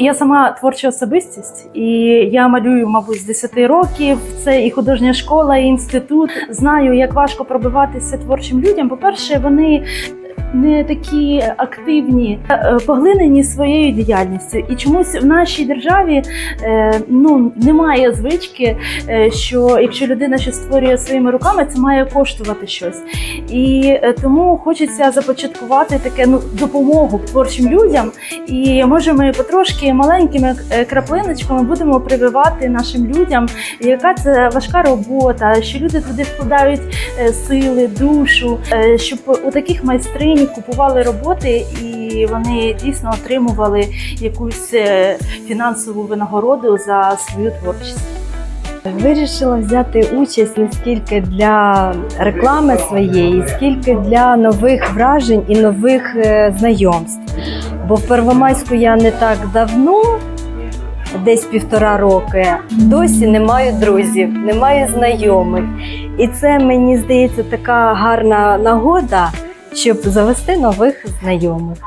Я сама творча особистість, і я малюю, мабуть, з 10 років. Це і художня школа, і інститут. Знаю, як важко пробиватися творчим людям. По-перше, вони не такі активні, е, поглинені своєю діяльністю. І чомусь в нашій державі е, ну, немає звички, е, що якщо людина щось створює своїми руками, це має коштувати щось. І тому хочеться започаткувати таке ну, допомогу творчим людям. І може ми потрошки маленькими краплиночками будемо прививати нашим людям, яка це важка робота, що люди туди вкладають сили, душу, щоб у таких майстринь купували роботи і вони дійсно отримували якусь е, фінансову винагороду за свою творчість. Вирішила взяти участь не скільки для реклами своєї, скільки для нових вражень і нових е, знайомств. Бо в Первомайську я не так давно, десь півтора роки, досі не маю друзів, не маю знайомих. І це мені здається така гарна нагода, щоб завести нових знайомих.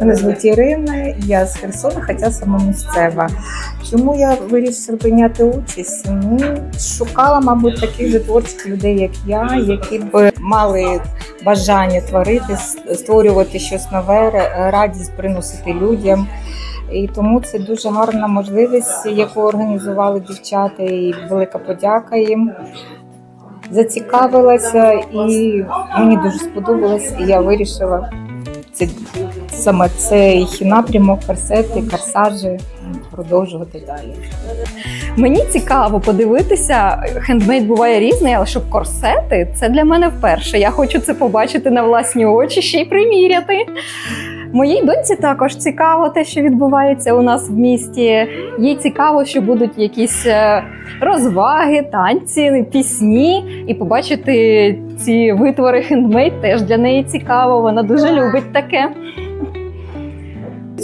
Мене звуть Ірина, я з Херсона, хоча сама місцева. Чому я вирішила прийняти участь? Ну, шукала, мабуть, таких же творчих людей, як я, які б мали бажання творити, створювати щось нове, радість приносити людям. І тому це дуже гарна можливість, яку організували дівчата, і велика подяка їм. Зацікавилася і мені дуже сподобалось, і я вирішила це саме цей напрямок, корсети, корсажі продовжувати далі. Мені цікаво подивитися. Хендмейд буває різний, але щоб корсети це для мене вперше. Я хочу це побачити на власні очі, ще й приміряти. Моїй доньці також цікаво те, що відбувається у нас в місті. Їй цікаво, що будуть якісь е, розваги, танці, пісні, і побачити ці витвори хендмейд теж для неї цікаво. Вона дуже любить таке.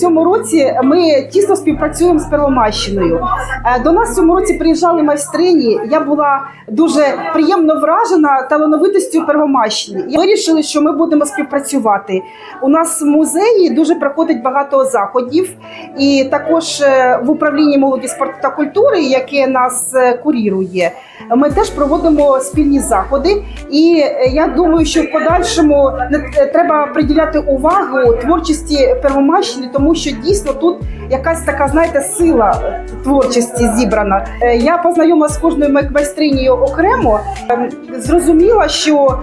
Цьому році ми тісно співпрацюємо з Первомайщиною. Е, До нас цьому році приїжджали майстрині. Я була дуже приємно вражена талановитостю Первомайщини. І вирішили, що ми будемо співпрацювати. У нас в музеї дуже проходить багато заходів, і також е, в управлінні молоді спорту та культури, яке нас е, курірує, ми теж проводимо спільні заходи. І е, я думаю, що в подальшому е, треба приділяти увагу творчості Первомайщини, тому що дійсно тут якась така, знаєте, сила творчості зібрана. Е, Я познайомилася з кожною май- майстринею окремо, ем, зрозуміла, що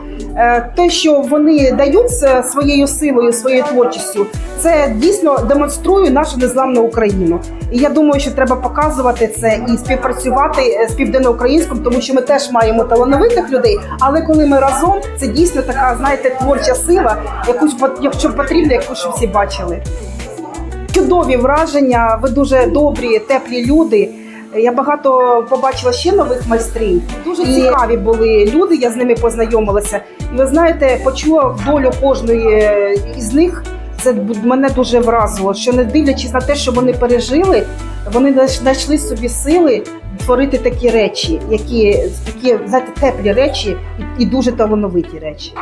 те, що вони дають своєю силою, своєю творчістю, це дійсно демонструє нашу незламну Україну. І я думаю, що треба показувати це і співпрацювати з південноукраїнським, тому що ми теж маємо талановитих людей. Але коли ми разом, це дійсно така, знаєте, творча сила, якусь якщо потрібно, яку ж всі бачили. Чудові враження, ви дуже добрі, теплі люди. Я багато побачила ще нових майстрів. Дуже цікаві були люди. Я з ними познайомилася. І ви знаєте, почула долю кожної із них. Це мене дуже вразило, що не дивлячись на те, що вони пережили, вони знайш- знайшли собі сили творити такі речі, які такі знаєте, теплі речі і, і дуже талановиті речі.